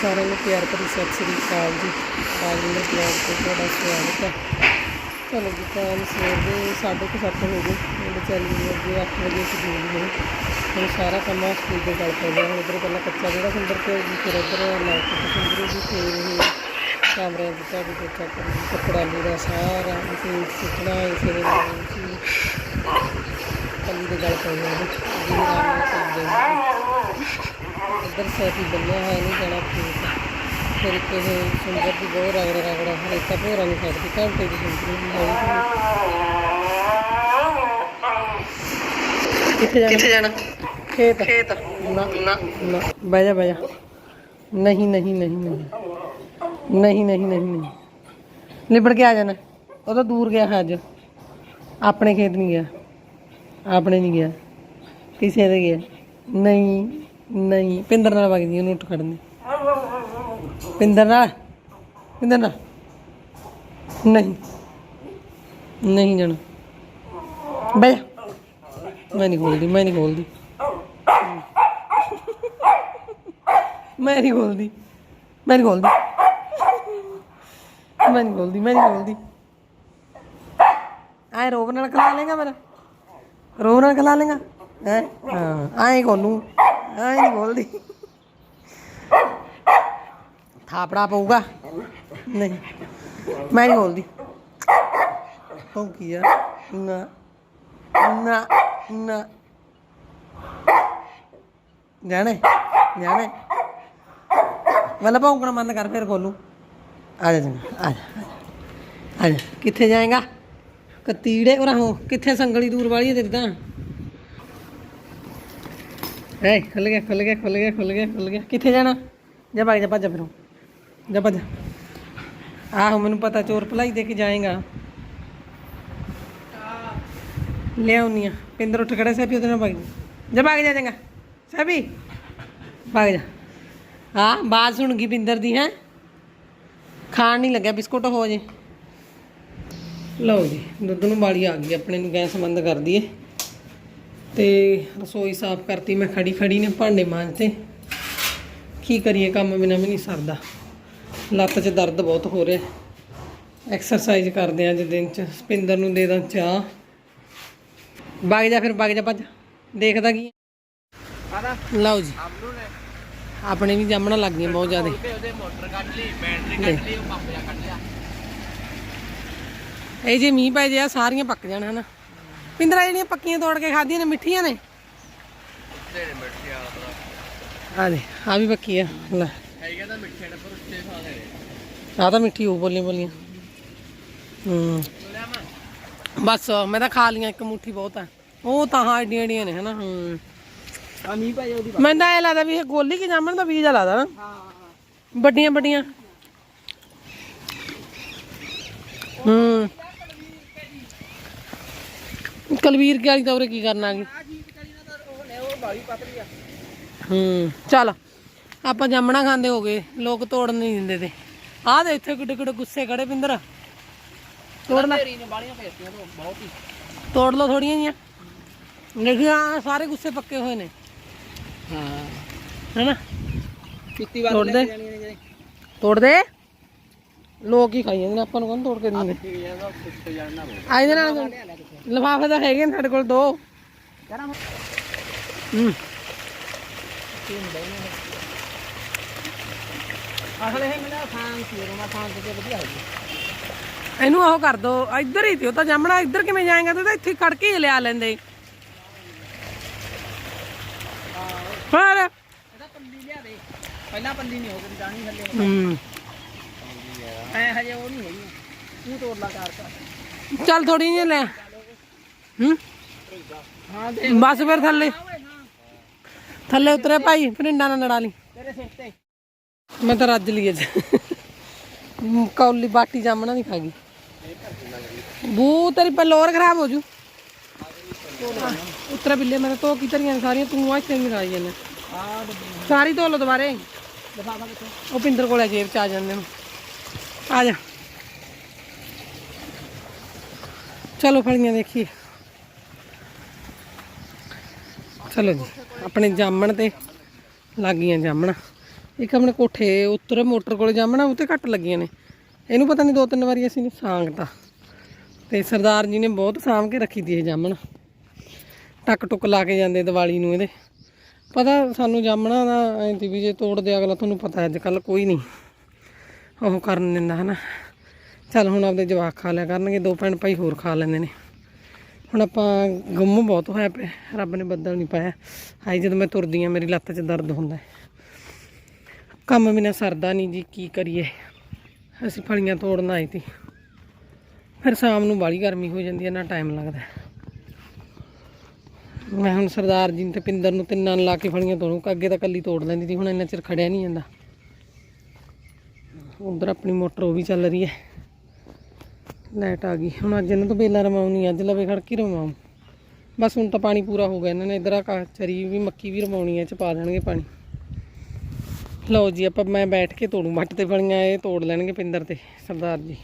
ਸਾਰਿਆਂ ਨੂੰ ਪਿਆਰ ਭਰੀ ਸਤਿ ਸ੍ਰੀ ਅਕਾਲ ਜੀ। ਰਾਜਿੰਦਰ ਬਲੌਗ ਤੇ ਤੁਹਾਡਾ ਸਵਾਗਤ ਹੈ। ਚਲੋ ਜੀ ਟਾਈਮ ਸਵੇਰ ਦੇ ਸਾਢੇ ਕੁ ਸੱਤ ਹੋ ਗਏ। ਹੁਣ ਵਿਚਾਰੀ ਨੂੰ ਅੱਗੇ 8 ਵਜੇ ਸਕੂਲ ਨੇ। ਹੁਣ ਸਾਰਾ ਕੰਮ ਆ ਸਕੂਲ ਦੇ ਗੱਲ ਪੈ ਗਿਆ ਹੁਣ ਇੱਧਰ ਪਹਿਲਾਂ ਕੱਚਾ ਜਿਹੜਾ ਸੁੰਦਰ ਤੇ ਜੀ ਫਿਰ ਇੱਧਰ ਲਾਈਟ ਤੇ ਸੁੰਦਰ ਜੀ ਫੇਰ ਇਹ ਕਮਰਿਆਂ ਦੇ ਝਾੜੂ ਪੋਚਾ ਕਰੀ ਕੱਪੜਾ ਲੀੜਾ ਸਾਰਾ ਅਸੀਂ ਸੁੱਕਣਾ ਇਸੇ ਦੇ ਨਾਲ ਸੀ ਕੱਲੀ ਦੇ ਗੱਲ ਪੈ ਗਿਆ ਜੀ ਰਾਮ ਨਾਲ ਚੱਲਦੇ ਨੇ ਇੱਧਰ ਸੈਫੀ ਬੰਨਿਆ ਹੋਇਆ ਨਹੀਂ ਜਾਣਾ ਖੇਤ ਫਿਰ ਇੱਕ ਇਹ ਸੁੰਦਰ ਦੀ ਬਹੁਤ ਰਗੜ ਰਗੜ ਰੇਤਾ ਭੋਰਾ ਨਹੀਂ ਛੱਡਦੀ ਘੰਟੇ ਦੀ ਸੁੰਦਰ ਦੀ ਹੋਈ ਕਿੱਥੇ ਜਾਣਾ ਖੇਤ ਖੇਤ ਨਾ ਨਾ ਨਾ ਬਹਿ ਜਾ ਬਹਿ ਜਾ ਨਹੀਂ ਨਹੀਂ ਨਹੀਂ ਨਹੀਂ ਨਹੀਂ ਨਹੀਂ ਨਹੀਂ ਨਹੀਂ ਲਿਬੜ ਕੇ ਆ ਜਾਣਾ ਉਹ ਤਾਂ ਦੂਰ ਗਿਆ ਹੈ ਅੱਜ ਆਪਣੇ ਖੇਤ ਨਹੀਂ ਗਿਆ ਆਪਣੇ ਨਹੀਂ ਗਿਆ ਕਿਸੇ ਦੇ ਗਿਆ ਨਹੀਂ ਨਹੀਂ, ਪਿੰਦਰ ਨਾਲ ਵਗਦੀ ਉਹਨੂੰ ਉੱਠ ਦੀ। ਪਿੰਦਰ ਨਾਲ? ਪਿੰਦਰ ਨਾਲ? ਨਹੀਂ। ਨਹੀਂ ਜਾਣਾ। ਬੈ ਮੈਂ ਨਹੀਂ ਖੋਲਦੀ ਮੈਂ ਨਹੀਂ ਖੋਲਦੀ ਮੈਂ ਨਹੀਂ ਖੋਲਦੀ ਮੈਂ ਨਹੀਂ ਖੋਲਦੀ ਮੈਂ ਨਹੀਂ ਖੋਲਦੀ ਮੈਂ ਨਹੀਂ ਖੋਲਦੀ ਆਏ ਰੋਬ ਨਾਲ ਖਲਾ ਲੇਗਾ ਮੇਰਾ। ਰੋਬ ਨਾਲ ਖਲਾ ਲੇਗਾ ਹੈ? ਹਾਂ। ਆਏ ਖੋਲੂ ਆਏ ਨਹੀਂ ਖੋਲਦੀ ਥਾਪੜਾ ਪਊਗਾ। ਨਹੀਂ ਮੈਂ ਨਹੀਂ ਖੋਲਦੀ ਭੌਂਕੀ ਆ? ਨਾ ਨਾ ਨਾ। ਜਾਣੇ ਜਾਣੇ। ਵਾਲਾ ਭੌਂਕਣਾ ਬੰਦ ਕਰ ਫਿਰ ਖੋਲੂ ਆ ਜਾ ਚੰਗਾ ਆ ਜਾ। ਆ ਜਾ। ਕਿੱਥੇ ਜਾਏਗਾ? ਕਤੀੜੇ ਉਰਾ ਹੋ ਕਿੱਥੇ ਸੰਗਲੀ ਦੂਰ ਵਾਲੀ ਦਿਖਦਾ ਐ ਖੁੱਲ ਗਿਆ ਖੁੱਲ ਗਿਆ ਖੁੱਲ ਗਿਆ ਖੁੱਲ ਗਿਆ ਖੁੱਲ ਗਿਆ। ਕਿੱਥੇ ਜਾਣਾ? ਜਾ ਭਾਗ, ਜਾ ਭੱਜ ਫਿਰੋ ਜਾ ਭੱਜ। ਆਹੋ, ਮੈਨੂੰ ਪਤਾ, ਚੋਰ ਭਲਾਈ ਦੇ ਕੇ ਜਾਏਗਾ। ਲਿਆਉਣੀ ਆ ਪਿੰਦਰ ਉੱਠ ਖੜਾ ਸੈਪੀ ਉਹਦੇ ਨਾਲ ਭਾਗ ਜਾ। ਭਾਗ ਜਾ ਚੰਗਾ। ਸੈਪੀ ਭਾਗ ਜਾ। ਹਾਂ ਬਾਤ ਸੁਣ ਗਈ ਪਿੰਦਰ ਦੀ, ਹੈ। ਖਾਣ ਨਹੀਂ ਲੱਗਿਆ, ਬਿਸਕੁਟ ਹੋ ਜੇ। ਲਓ ਜੀ, ਦੁੱਧ ਨੂੰ ਬਾਲੀ ਆ ਗਈ, ਆਪਣੇ ਨੂੰ ਗੈਸ ਬੰਦ ਕਰ ਦਈਏ। ਤੇ ਰਸੋਈ ਸਾਫ਼ ਕਰਤੀ ਮੈਂ ਖੜੀ ਖੜੀ ਨੇ ਭਾਂਡੇ ਮਾਂਜਤੇ। ਕੀ ਕਰੀਏ ਕੰਮ ਬਿਨਾਂ ਵੀ ਨਹੀਂ ਸਰਦਾ। ਲੱਤ 'ਚ ਦਰਦ ਬਹੁਤ ਹੋ ਰਿਹਾ। ਐਕਸਰਸਾਈਜ਼ ਕਰਦੇ ਆ ਅੱਜ ਦਿਨ 'ਚ। ਸਪਿੰਦਰ ਨੂੰ ਦੇ ਦਾਂ ਚਾਹ। ਵਗ ਜਾ ਫਿਰ ਵਗ ਜਾ ਭੱਜ। ਦੇਖਦਾ ਕੀ ਲਓ ਜੀ। ਆਪਣੇ ਵੀ ਜਾਮਣਾ ਲੱਗ ਗਈਆਂ ਬਹੁਤ ਜ਼ਿਆਦਾ। ਇਹ ਜੇ ਮੀਂਹ ਪੈ ਜੇ ਆ ਸਾਰੀਆਂ ਪੱਕ ਜਾਣ ਹਨਾ। ਪਿੰਦਰਾ ਜਿਹੜੀਆਂ ਪੱਕੀਆਂ ਤੋੜ ਕੇ ਖਾਧੀਆਂ ਨੇ ਮਿੱਠੀਆਂ ਨੇ? ਆ ਦੇ ਆ ਵੀ ਪੱਕੀ ਆ ਲੈ। ਹੈਗਾ ਤਾਂ ਮਿੱਠੇ ਪਰ ਉੱਤੇ ਖਾ ਦੇ ਆ ਤਾਂ ਮਿੱਠੀ ਹੋ ਬੋਲੀਆਂ ਬੋਲੀਆਂ। ਹੂੰ। ਬਸ ਮੈਂ ਤਾਂ ਖਾ ਲੀਆਂ ਇੱਕ ਮੁੱਠੀ ਬਹੁਤ ਆ। ਉਹ ਤਾਂ ਹਾਂ ਏਡੀਆਂ ਏਡੀਆਂ ਨੇ ਹਨਾ ਹੂੰ। ਆ ਮੀਂਹ ਪੈ ਉਹਦੀ ਮੈਨੂੰ ਤਾਂ ਐ ਲੱਗਦਾ ਵੀ ਇਹ ਗੋਲੀ ਕੀ ਜਾਮਣ ਦਾ ਬੀਜ ਲੱਗਦਾ ਨਾ। ਹਾਂ। ਵੱਡੀਆਂ ਵੱਡੀਆਂ। ਹੂੰ। ਕਲਵੀਰ ਕੇ ਵਾਲੀ ਤੌਰੇ ਕੀ ਕਰਨਾ ਗਈ ਹੂੰ ਚੱਲ ਆਪਾਂ ਜਾਮਣਾ ਖਾਂਦੇ ਹੋ ਲੋਕ ਤੋੜਨ ਨਹੀਂ ਦਿੰਦੇ ਤੇ। ਆਹ ਦੇ ਇੱਥੇ ਕਿੱਡੇ ਕਿੱਡੇ ਗੁੱਸੇ ਖੜੇ ਪਿੰਦਰ। ਤੋੜ ਲੈ। ਤੋੜ ਲਓ ਥੋੜੀਆਂ ਜੀਆਂ ਦੇਖਿਆ ਸਾਰੇ ਗੁੱਸੇ ਪੱਕੇ ਹੋਏ ਨੇ। ਹਾਂ। ਹੈਨਾ? ਕਿੰਨੀ ਵਾਰ ਤੋੜ ਦੇ ਲੋਕ ਹੀ ਖਾਈ ਜਾਂਦੇ ਨੇ ਆਪਾਂ ਨੂੰ ਕੌਣ ਤੋੜ ਕੇ ਦਿੰਦੇ? ਆ ਇਹਦੇ ਨਾਲ ਲਿਫਾਫੇ ਤਾਂ ਹੈਗੇ ਨੇ ਸਾਡੇ ਕੋਲ ਦੋ। ਕਰਾਂ ਹੂੰ ਅਸਲ ਇਹ ਮੇਰਾ ਖਾਨ ਸੀ ਰੋਣਾ ਖਾਨ ਤੇ ਵਧੀਆ ਹੋ ਗਈ ਇਹਨੂੰ ਉਹ ਕਰ ਦੋ ਇੱਧਰ ਹੀ ਤੇ ਉਹ ਤਾਂ ਜਾਮਣਾ ਇੱਧਰ ਕਿਵੇਂ ਜਾਏਗਾ ਤੇ ਤਾਂ ਇੱਥੇ ਖੜ ਕੇ ਹੀ ਲਿਆ ਲੈਂਦੇ। ਪਰ ਇਹਦਾ ਪੱਲੀ ਲਿਆ ਦੇ। ਪਹਿਲਾਂ ਪੱਲੀ ਨਹੀਂ ਹੋ ਗਈ ਜਾਣੀ ਥੱਲੇ ਹੂੰ। ਐ ਹਜੇ ਉਹ ਨਹੀਂ ਹੈਗੀ। ਤੂੰ ਤੋੜ ਲਾ ਕਾਰ ਕਰ ਚੱਲ ਥੋੜੀ ਜਿਹੀ ਲੈ। ਹੂੰ? ਹਾਂ ਦੇ। ਬਸ ਫਿਰ ਥੱਲੇ। ਓਏ ਹਾਂ ਥੱਲੇ ਉਤਰੇ ਭਾਈ ਫਰਿੰਡਾ ਨਾਲ ਲੜਾ ਲਈ। ਤੇਰੇ ਸਿਰ ਤੇ। ਮੈਂ ਤਾਂ ਰੱਜ ਲਈ ਅੱਜ। ਕੌਲੀ ਬਾਟੀ ਜਾਮਣਾ ਨਹੀਂ ਖਾ ਗਈ ਬੂ ਤੇਰੀ ਪਲੋਰ ਖਰਾਬ ਹੋ ਜੂ। ਉਤਰਾ ਬਿੱਲੇ ਮੇਰੇ ਤੋਂ ਕੀ ਤਰੀਆਂ ਨੇ ਸਾਰੀਆਂ ਤੂੰ ਆਹ ਚੰਗੀ ਰਾਈ ਜਾਂਦੇ ਆ ਸਾਰੀ ਧੋ ਲਓ ਦੁਬਾਰੇ। ਉਹ ਪਿੰਦਰ ਕੋਲੇ ਜੇਬ ਚ ਆ ਜਾਂਦੇ ਨੇ। ਆ ਜਾ। ਚਲੋ ਫਲੀਆਂ ਦੇਖੀਏ। ਚਲੋ ਜੀ, ਆਪਣੇ ਜਾਮਣ ਤੇ ਲੱਗੀਆਂ ਜਾਮਣਾ। ਇੱਕ ਆਪਣੇ ਕੋਠੇ ਉੱਤਰ ਮੋਟਰ ਕੋਲ ਜਾਮਣਾ, ਉਹ ਉੱਤੇ ਘੱਟ ਲੱਗੀਆਂ ਨੇ। ਇਹਨੂੰ ਪਤਾ ਨਹੀਂ ਦੋ ਤਿੰਨ ਵਾਰੀ ਅਸੀਂ ਨੇ ਸਾਂਗਤਾ। ਤੇ ਸਰਦਾਰ ਜੀ ਨੇ ਬਹੁਤ ਸਾਂਭ ਕੇ ਰੱਖੀ ਦੀ ਇਹ ਜਾਮਣ। ਟੱਕ ਟੁੱਕ ਲਾ ਕੇ ਜਾਂਦੇ ਦੀਵਾਲੀ ਨੂੰ ਇਹਦੇ। ਪਤਾ ਸਾਨੂੰ ਜਾਮਣਾ ਦਾ ਐਂ ਵੀ ਜੇ ਤੋੜਦੇ ਅਗਲਾ ਤੁਹਾਨੂੰ ਪਤਾ ਅੱਜ ਕੱਲ ਕੋਈ ਨਹੀਂ। ਉਹ ਕਰਨ ਦਿੰਦਾ ਹਨਾ। ਚੱਲ ਹੁਣ ਆਪਦੇ ਜਵਾਕ ਖਾ ਲਿਆ ਕਰਨਗੇ, ਦੋ ਭੈਣ ਭਾਈ ਹੋਰ ਖਾ ਲੈਂਦੇ ਨੇ। ਹੁਣ ਆਪਾਂ ਗੁੰਮ ਬਹੁਤ ਹੋਇਆ ਪਿਆ, ਰੱਬ ਨੇ ਬੱਦਲ ਨਹੀਂ ਪਾਇਆ। ਹਾਈ ਜਦੋਂ ਮੈਂ ਤੁਰਦੀ ਆ ਮੇਰੀ ਲੱਤ 'ਚ ਦਰਦ ਹੁੰਦਾ ਹੈ। ਕੰਮ ਬਿਨਾ ਸਰਦਾ ਨਹੀਂ ਜੀ, ਕੀ ਕਰੀਏ? ਅਸੀਂ ਫਲੀਆਂ ਤੋੜਨ ਆਏ ਸੀ। ਫਿਰ ਸ਼ਾਮ ਨੂੰ ਬਾਲੀ ਗਰਮੀ ਹੋ ਜਾਂਦੀ ਹੈ ਨਾ ਟਾਈਮ ਲੱਗਦਾ ਮੈਂ ਹੁਣ ਸਰਦਾਰ ਜੀ ਤੇ ਪਿੰਦਰ ਨੂੰ ਤਿੰਨਾਂ ਨੂੰ ਲਾ ਕੇ ਫਲੀਆਂ ਤੋੜੂ, ਅੱਗੇ ਤਾਂ ਕੱਲੀ ਤੋੜ ਲੈਂਦੀ ਸੀ, ਹੁਣ ਇੰਨਾ ਚਿਰ ਖੜਿਆ ਨਹੀਂ ਜਾਂਦਾ। ਉਧਰ ਆਪਣੀ ਮੋਟਰ ਉਹ ਵੀ ਚੱਲ ਰਹੀ ਹੈ। ਲਾਈਟ ਆ ਗਈ। ਹੁਣ ਅੱਜ ਇਹਨਾਂ ਤੋਂ ਬੇਲਾ ਰਮਾਉਣੀ ਅੱਜ ਲਵੇ ਖੜ ਕੇ ਰਮਾਉਂ ਬਸ ਹੁਣ ਤਾਂ ਪਾਣੀ ਪੂਰਾ ਹੋ ਗਿਆ ਇਹਨਾਂ ਨੇ। ਇਧਰ ਆ ਕਾ- ਚਰੀ ਵੀ ਮੱਕੀ ਵੀ ਰਮਾਉਣੀ ਹੈ ਚ ਪਾ ਦੇਣਗੇ ਪਾਣੀ। ਲਓ ਜੀ, ਆਪਾਂ ਮੈਂ ਬੈਠ ਕੇ ਤੋੜੂ। ਮੱਟ ਤੇ ਫਲੀਆਂ ਇਹ ਤੋੜ ਲੈਣਗੇ ਪਿੰਦਰ ਤੇ, ਸਰਦਾਰ ਜੀ।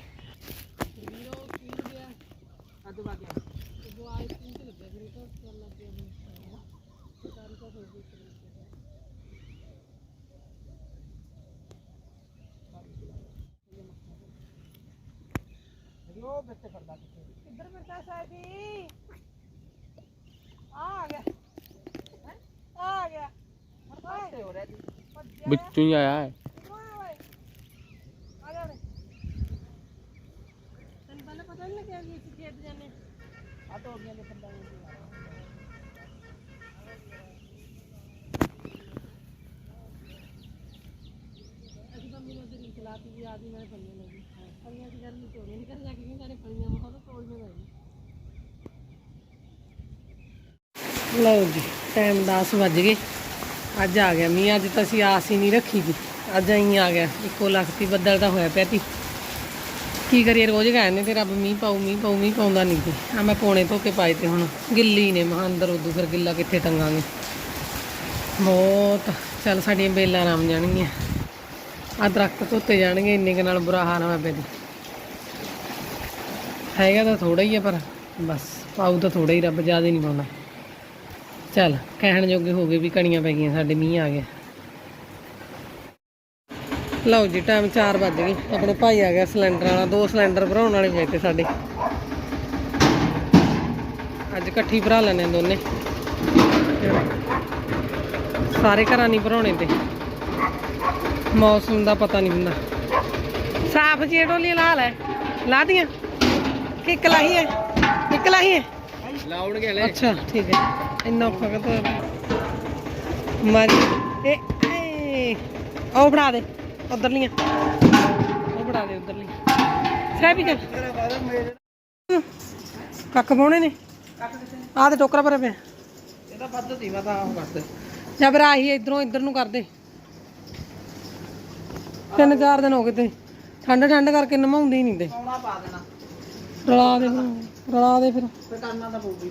ਕਿੱਧਰ ਫਿਰਦਾ ਸਾਡੀ ਆ ਗਿਆ। ਆ ਗਿਆ। ਪਾਸੇ ਹੋ ਰਿਹਾ ਜੀ। ਵਿੱਚੋਂ ਹੀ ਆਇਆ ਹੈ। ਆ ਜਾ ਵੇ ਤੈਨੂੰ ਪਹਿਲਾਂ ਪਤਾ ਨਹੀਂ ਲੱਗਿਆ ਕਿ ਅਸੀਂ ਖੇਤ ਜਾਂਦੇ ਆ ਤੋਂ ਗਿਆ ਦੇ ਬੰਦਾ ਨੇ ਅਸੀਂ ਤਾਂ ਮੈਨੂੰ ਤੇ ਚਲਾਤੀ ਵੀ ਆਦੀ ਮੈਂ ਫਲੀਆਂ ਲੱਗੀ ਦੀ ਗਰਮੀ ਤੋੜੀਆਂ ਨਹੀਂ ਜਾ ਕੇ ਕਹਿੰਦੇ ਨੇ ਫਲੀਆਂ ਮੈਂ ਤਾਂ ਤੋੜਨੇ ਲਓ ਜੀ ਟਾਈਮ 10 ਵੱਜ ਗਏ। ਅੱਜ ਆ ਗਿਆ ਮੀਂਹ, ਅੱਜ ਤਾਂ ਅਸੀਂ ਆਸ ਹੀ ਨਹੀਂ ਰੱਖੀ ਜੀ। ਅੱਜ ਆਈ ਆ ਗਿਆ, ਇੱਕੋ ਲਖਤੀ ਬੱਦਲ ਤਾਂ ਹੋਇਆ ਪਿਆ ਤੀ ਕੀ ਕਰੀਏ, ਰੋਜ਼ ਕਹਿੰਦੇ ਤੇ ਰੱਬ ਮੀਂਹ ਪਾਉ ਮੀਂਹ ਪਾਉ ਮੀਂਹ ਪਾਉਂਦਾ ਨਹੀਂ ਤੇ ਆ ਮੈਂ ਪੌਣੇ ਧੋ ਕੇ ਪਾਏ ਤੇ ਹੁਣ ਗਿੱਲੀ ਨੇ ਮਹਾਂ ਅੰਦਰ ਉਦੋਂ ਫਿਰ ਗਿੱਲਾ ਕਿੱਥੇ ਟੰਗਾਂਗੇ। ਬਹੁਤ, ਚੱਲ ਸਾਡੀਆਂ ਬੇਲਾਂ ਰਮ ਜਾਣਗੀਆਂ। ਆ ਦਰਖਤ ਧੋਤੇ ਜਾਣਗੇ, ਇੰਨੇ ਕੁ ਨਾਲ ਬੁਰਾ ਹਾਲ ਹੋਇਆ ਪਿਆ ਜੀ ਹੈਗਾ ਤਾਂ ਥੋੜਾ ਹੀ ਆ ਪਰ ਬਸ ਪਾਉ ਤਾਂ ਥੋੜਾ ਹੀ ਰੱਬ ਜ਼ਿਆਦਾ ਨਹੀਂ ਪਾਉਂਦਾ। ਚੱਲ, ਕਹਿਣ ਜੋਗੇ ਹੋ ਗਏ ਵੀ ਕਣੀਆਂ ਪੈ ਗਈਆਂ, ਸਾਡੇ ਮੀਂਹ ਆ ਗਿਆ। ਲਓ ਜੀ ਟਾਈਮ 4 ਵੱਜ ਗਏ। ਆਪਣੇ ਭਾਈ ਆ ਗਿਆ ਸਿਲੰਡਰ ਵਾਲਾ, ਦੋ ਸਿਲੰਡਰ ਭਰਾਉਣ ਵਾਲੇ ਪਏ ਤੇ ਸਾਡੇ। ਅੱਜ ਇਕੱਠੀ ਭਰਾ ਲੈਣੇ ਦੋਨੇ। ਸਾਰੇ ਘਰਾਂ ਨਹੀਂ ਭਰਾਉਣੇ ਤੇ। ਮੌਸਮ ਦਾ ਪਤਾ ਨਹੀਂ ਹੁੰਦਾ। ਸਾਫ਼ ਜੀ ਢੋਲੀਆਂ ਲਾ ਲੈ। ਲਾ ਦੀਆਂ। ਕਿ ਇੱਕ ਲਾਹੀ ਹੈ? ਇੱਕ ਲਾਹੀ ਹੈ? ਲਾਉਣਗੇ ਹਲੇ। ਅੱਛਾ ਠੀਕ ਹੈ। ਇੰਨਾ ਕਾ ਮਰ ਇਹ ਏ ਉਹ ਬਣਾ ਦੇ ਉਧਰਲੀਆਂ। ਉਹ ਬਣਾ ਦੇ ਉਧਰਲੀਆਂ। ਸਹਿ ਵੀ ਕਰ ਕੱਕ ਪਾਉਣੇ ਨੇ? ਆਹ ਤੇ ਟੋਕਰਾ ਭਰਿਆ ਪਿਆ। ਇਹਦਾ ਵੱਧ ਮੈਂ ਤਾਂ ਉਹ ਕਰਦੇ ਜਾਂ ਫਿਰ ਆਹੀ ਇਧਰੋਂ ਇੱਧਰ ਨੂੰ ਕਰਦੇ ਤਿੰਨ ਚਾਰ ਦਿਨ ਹੋ ਗਏ ਤੇ। ਠੰਡ ਠੰਡ ਕਰਕੇ ਨਮਾਉਂਦੇ ਹੀ ਨਹੀਂ ਤੇ। ਪਾਉਣਾ ਪਾ ਦੇਣਾ। ਰਲਾ ਦੇ ਫਿਰ ਰਲਾ ਦੇ ਫਿਰ। ਤੇ ਕਰਨਾ ਤਾਂ ਪਊਗੀ।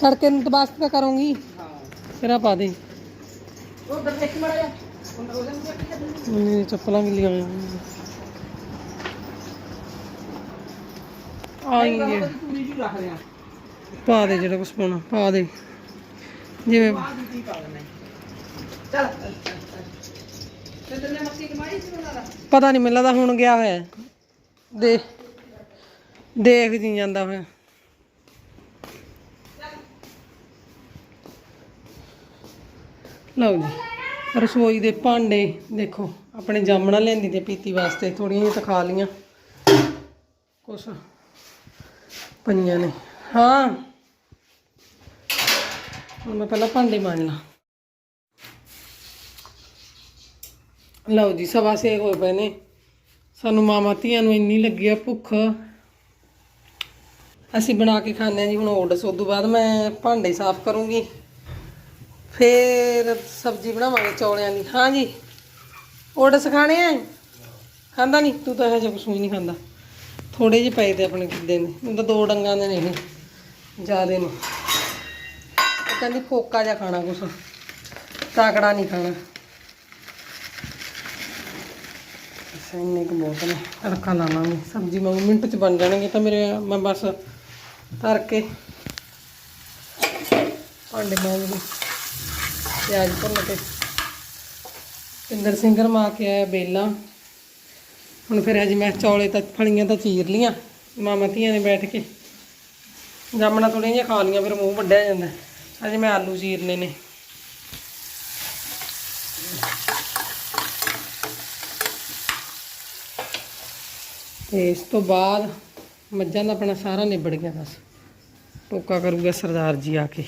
ਤੜਕੇ ਨੂੰ ਤਬਾਸਤ ਤਾਂ ਕਰੂੰਗੀ। ਹਾਂ। ਫਿਰ ਆ ਪਾ ਦੇ। ਉਧਰ ਦੇਖ ਮੜਾ ਜਾ ਉਹਨਾਂ ਚੱਪਲਾਂ ਗਿੱਲੀਆਂ ਹੋਈਆਂ। ਆਏਂਗੇ ਪੂਰੀ ਜੀ ਰੱਖ ਲਿਆ। ਪਾ ਦੇ ਜਿਹੜਾ ਕੁਛ ਪਾਉਣਾ ਪਾ ਦੇ। ਜਿਵੇਂ ਚੱਲ। ਤੈਨੇ ਮੱਕੀ ਕਮਾਈ ਸੀ ਉਹਨਾਂ ਦਾ ਪਤਾ ਨਹੀਂ ਮੈਨੂੰ ਲੱਗਦਾ ਹੁਣ ਗਿਆ ਹੋਇਆ ਦੇ ਦੇਖ ਦੇਖ ਜਾਂਦਾ ਹੋਇਆ। ਲਓ ਜੀ, ਰਸੋਈ ਦੇ ਭਾਂਡੇ ਦੇਖੋ, ਆਪਣੇ ਜਾਮਣਾ ਲੈਂਦੀ ਤੇ ਪੀਤੀ ਵਾਸਤੇ ਥੋੜੀਆਂ ਜਿਹੀਆਂ ਖਾ ਲੀਆਂ ਕੁਛ ਪਈਆਂ ਨੇ। ਹਾਂ, ਹੁਣ ਮੈਂ ਪਹਿਲਾਂ ਭਾਂਡੇ ਮਾਂਜ ਲਾਂ। ਲਓ ਜੀ, ਸਵਾ ਛੇ ਹੋਏ ਪਏ ਨੇ। ਸਾਨੂੰ ਮਾਮਾ ਧੀਆਂ ਨੂੰ ਇੰਨੀ ਲੱਗੀ ਆ ਭੁੱਖ। ਅਸੀਂ ਬਣਾ ਕੇ ਖਾਂਦੇ ਆ ਜੀ ਹੁਣ ਓਟਸ ਉਸ ਤੋਂ ਬਾਅਦ ਮੈਂ ਭਾਂਡੇ ਸਾਫ਼ ਕਰੂੰਗੀ। ਫੇਰ ਸਬਜ਼ੀ ਬਣਾਵਾਂਗੇ ਚੌਲਿਆਂ ਦੀ। ਹਾਂ ਜੀ ਓਟਸ ਖਾਣੇ ਆ? ਖਾਂਦਾ ਨਹੀਂ? ਤੂੰ ਤਾਂ ਇਹ ਜਿਹਾ ਕੁਛ ਵੀ ਨਹੀਂ ਖਾਂਦਾ। ਥੋੜੇ ਜਿਹੇ ਪਏ ਤੇ ਆਪਣੇ ਕਿੱਦੇ ਨੇ। ਉਹ ਤਾਂ ਦੋ ਡੰਗਾਂ ਦੇ ਨੇ ਇਹ। ਜ਼ਿਆਦੇ ਨੇ। ਕਹਿੰਦੀ ਫੋਕਾ ਜਿਹਾ ਖਾਣਾ ਕੁਛ। ਤਾਕੜਾ ਨਹੀਂ ਖਾਣਾ। ਅੱਛਾ, ਇੰਨੇ ਕੁ ਬਹੁਤ ਨੇ। ਤੜਕਾ ਲਾ ਲਾਂਗੇ ਸਬਜ਼ੀ ਮੈਂ ਮਿੰਟ ਚ ਬਣ ਜਾਣਗੇ ਤਾਂ ਮੇਰੇ, ਮੈਂ ਬਸ ਧਰ ਕੇ ਭਾਂਡੇ ਮਾਂਜ ਲਈ ਪਿਆਜ਼ ਭੁੰਨ ਕੇ। ਪਿੰਦਰ ਸਿੰਘ ਮਾ ਕੇ ਆਇਆ ਬੇਲਾ। ਹੁਣ ਫਿਰ ਅੱਜ ਮੈਂ ਚੌਲੇ ਤਾਂ ਫਲੀਆਂ ਤਾਂ ਚੀਰ ਲੀਆਂ। ਮਾਮਾ ਧੀਆਂ ਨੇ ਬੈਠ ਕੇ। ਜਾਮਣਾ ਥੋੜੀਆਂ ਜਿਹੀਆਂ ਖਾ ਲੀਆਂ, ਫਿਰ ਮੂੰਹ ਵੱਡਿਆ ਜਾਂਦਾ। ਅੱਜ ਮੈਂ ਆਲੂ ਚੀਰਨੇ ਨੇ। ਤੇ ਇਸ ਤੋਂ ਬਾਅਦ ਮੱਝਾਂ ਦਾ ਆਪਣਾ ਸਾਰਾ ਨਿਬੜ ਗਿਆ ਬਸ। ਟੋਕਾ ਕਰੂਗਾ ਸਰਦਾਰ ਜੀ ਆ ਕੇ।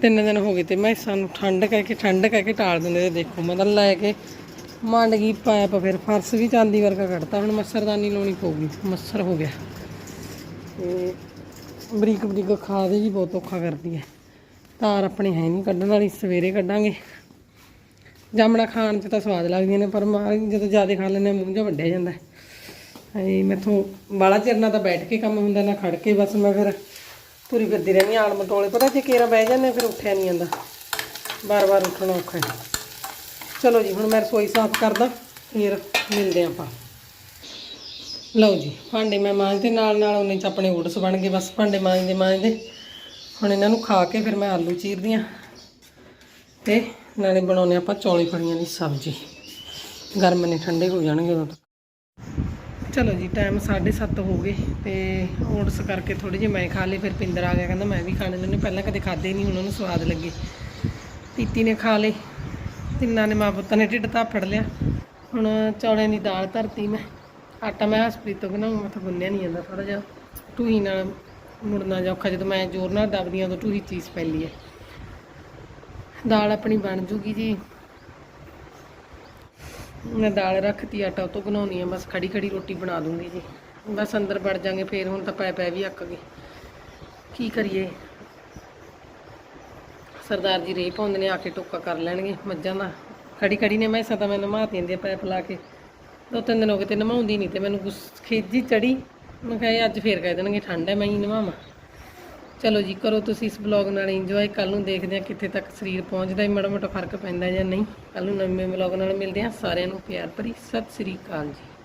ਤਿੰਨ ਦਿਨ ਹੋ ਗਏ ਤੇ ਮੈਂ ਸਾਨੂੰ ਠੰਡ ਕਹਿ ਕੇ ਠੰਡ ਕਹਿ ਕੇ ਟਾਲ ਦਿੰਦੇ ਤੇ ਦੇਖੋ ਮੈਂ ਤਾਂ ਲੈ ਕੇ ਮੰਡ ਗਈ ਪਾਇਪ ਫਿਰ ਫਰਸ਼ ਵੀ ਚਾਂਦੀ ਵਰਗਾ ਕੱਢਤਾ ਹੁਣ ਮੱਛਰਦਾਨੀ ਲਾਉਣੀ ਪਊਗੀ ਮੱਛਰ ਹੋ ਗਿਆ। ਤੇ ਬਰੀਕ ਬਰੀਕ ਖਾਦ ਜੀ ਬਹੁਤ ਔਖਾ ਕਰਦੀ ਹੈ। ਤਾਰ ਆਪਣੀ ਹੈ ਨਹੀਂ ਕੱਢਣ ਵਾਲੀ ਸਵੇਰੇ ਕੱਢਾਂਗੇ। ਜਾਮਣਾ ਖਾਣ 'ਚ ਤਾਂ ਸਵਾਦ ਲੱਗਦੀਆਂ ਨੇ ਪਰ ਮਾਰ ਜਦੋਂ ਜ਼ਿਆਦਾ ਖਾ ਲੈਂਦੇ ਹਾਂ, ਮੂੰਹ ਜਿਹਾ ਵੱਡਿਆ ਜਾਂਦਾ। ਹਾਏ ਮੈਥੋਂ ਬਾਲਾ ਚਿਰ ਨਾ ਤਾਂ ਬੈਠ ਕੇ ਕੰਮ ਹੁੰਦਾ ਨਾ ਖੜ ਕੇ ਬਸ ਮੈਂ ਫਿਰ ਤੁਰੀ ਫਿਰਦੀ ਰਹਿੰਦੀ ਹਾਂ, ਆਲ ਮਟੋਲੇ ਪਤਾ ਜੇ ਕੇਰਾ ਬਹਿ ਜਾਂਦੇ ਫਿਰ ਉੱਠਿਆ ਨਹੀਂ ਜਾਂਦਾ। ਬਾਰ-ਬਾਰ ਉੱਠਣਾ ਔਖਾ ਹੈ। ਚਲੋ ਜੀ ਹੁਣ ਮੈਂ ਰਸੋਈ ਸਾਫ਼ ਕਰਦਾ ਫਿਰ ਮਿਲਦੇ ਹਾਂ ਆਪਾਂ। ਲਓ ਜੀ ਭਾਂਡੇ ਮੈਂ ਮਾਂਜਦੇ ਨਾਲ ਨਾਲ ਉਹਨੇ ਚ ਆਪਣੇ ਓਟਸ ਬਣ ਗਏ ਬਸ ਭਾਂਡੇ ਮਾਂਜਦੇ ਮਾਂਜਦੇ। ਹੁਣ ਇਹਨਾਂ ਨੂੰ ਖਾ ਕੇ ਫਿਰ ਮੈਂ ਆਲੂ ਚੀਰਦੀ ਹਾਂ। ਤੇ ਨਾਲੇ ਬਣਾਉਨੇ ਆਪਾਂ ਚੌਲੀ ਫੜੀਆਂ ਦੀ ਸਬਜ਼ੀ। ਗਰਮ ਨੇ ਠੰਡੇ ਹੋ ਜਾਣਗੇ ਉਦੋਂ ਤੱਕ ਚਲੋ ਜੀ ਟਾਈਮ 7:30 ਹੋ ਗਏ ਤੇ ਓਟਸ ਕਰਕੇ ਥੋੜੇ ਜਿਹੇ ਮੈਂ ਖਾ ਲਏ ਫਿਰ ਪਿੰਦਰ ਆ ਗਿਆ, ਕਹਿੰਦਾ ਮੈਂ ਵੀ ਖਾਣੇ ਨੇ ਪਹਿਲਾਂ ਕਦੇ ਖਾਦੇ ਨਹੀਂ ਉਹਨਾਂ ਨੂੰ ਸਵਾਦ ਲੱਗੇ। ਪੀਤੀ ਨੇ ਖਾ ਲਏ, ਤਿੰਨਾਂ ਨੇ ਮਾਂ ਪੁੱਤਾਂ ਨੇ ਢਿੱਡ ਧਾਫੜ ਲਿਆ। ਹੁਣ ਚੌਲਿਆਂ ਦੀ ਦਾਲ ਧਰਤੀ ਮੈਂ, ਆਟਾ ਮੈਂ ਹਸਪ੍ਰੀਤ ਤੋਂ ਬਣਾਉਂ ਮੈਂ ਤਾਂ ਗੁੰਨਿਆ ਨਹੀਂ ਜਾਂਦਾ ਥੋੜਾ ਜਿਹਾ। ਟੂਹੀ ਨਾਲ ਮੁੜਨਾ ਜਾਂ ਔਖਾ ਜਦੋਂ ਮੈਂ ਜ਼ੋਰ ਨਾਲ ਦਬਦੀ ਹਾਂ, ਉਦੋਂ ਟੂਹੀ ਚੀਜ਼ ਪੈਂਦੀ ਹੈ। ਦਾਲ ਆਪਣੀ ਬਣ ਜੂਗੀ ਜੀ। ਮੈਂ ਦਾਲ ਰੱਖਤੀ, ਆਟਾ ਉਹ ਤੋਂ ਬਣਾਉਣੀ ਆ, ਬਸ ਖੜੀ ਖੜੀ ਰੋਟੀ ਬਣਾ ਦੂੰਗੀ ਜੀ। ਬਸ ਅੰਦਰ ਵੜ ਜਾਾਂਗੇ, ਫੇਰ ਹੁਣ ਤਾਂ ਪੈ ਪੈ ਵੀ ਅੱਕ ਗਏ ਕੀ ਕਰੀਏ? ਸਰਦਾਰ ਜੀ ਰੇ ਪਾਉਂਦੇ ਨੇ, ਆ ਕੇ ਟੋਕਾ ਕਰ ਲੈਣਗੇ ਮੱਝਾਂ ਦਾ। ਖੜੀ ਖੜੀ ਨੇ ਮੈਂ ਸਦਾ ਮੈਂ ਨਮਾ ਦਿੰਦੀ ਪੈਪ ਲਾ ਕੇ। ਦੋ ਤਿੰਨ ਦਿਨ ਹੋ ਗਏ ਤੇ ਨਮਾਉਂਦੀ ਨਹੀਂ ਤੇ ਮੈਨੂੰ ਗੁੱਸ ਖੇਜੀ ਚੜੀ। ਮੈਂ ਕਿਹਾ ਅੱਜ ਫੇਰ ਕਹਿ ਦੇਣਗੇ, ਠੰਡ ਹੈ, ਮੈਂ ਹੀ ਨਵਾਵਾਂ। ਚਲੋ ਜੀ, ਕਰੋ ਤੁਸੀਂ ਇਸ ਬਲੌਗ ਨਾਲ ਇੰਜੋਏ ਕੱਲ ਨੂੰ ਦੇਖਦੇ ਹਾਂ ਕਿੱਥੇ ਤੱਕ ਸਰੀਰ ਪਹੁੰਚਦਾ ਹੈ, ਮਾੜਾ ਮੋਟਾ ਫ਼ਰਕ ਪੈਂਦਾ ਜਾਂ ਨਹੀਂ। ਕੱਲ ਨੂੰ ਨਵੇਂ ਬਲੌਗ ਨਾਲ ਮਿਲਦੇ ਹਾਂ। ਸਾਰਿਆਂ ਨੂੰ ਪਿਆਰ ਭਰੀ ਸਤਿ ਸ੍ਰੀ ਅਕਾਲ ਜੀ।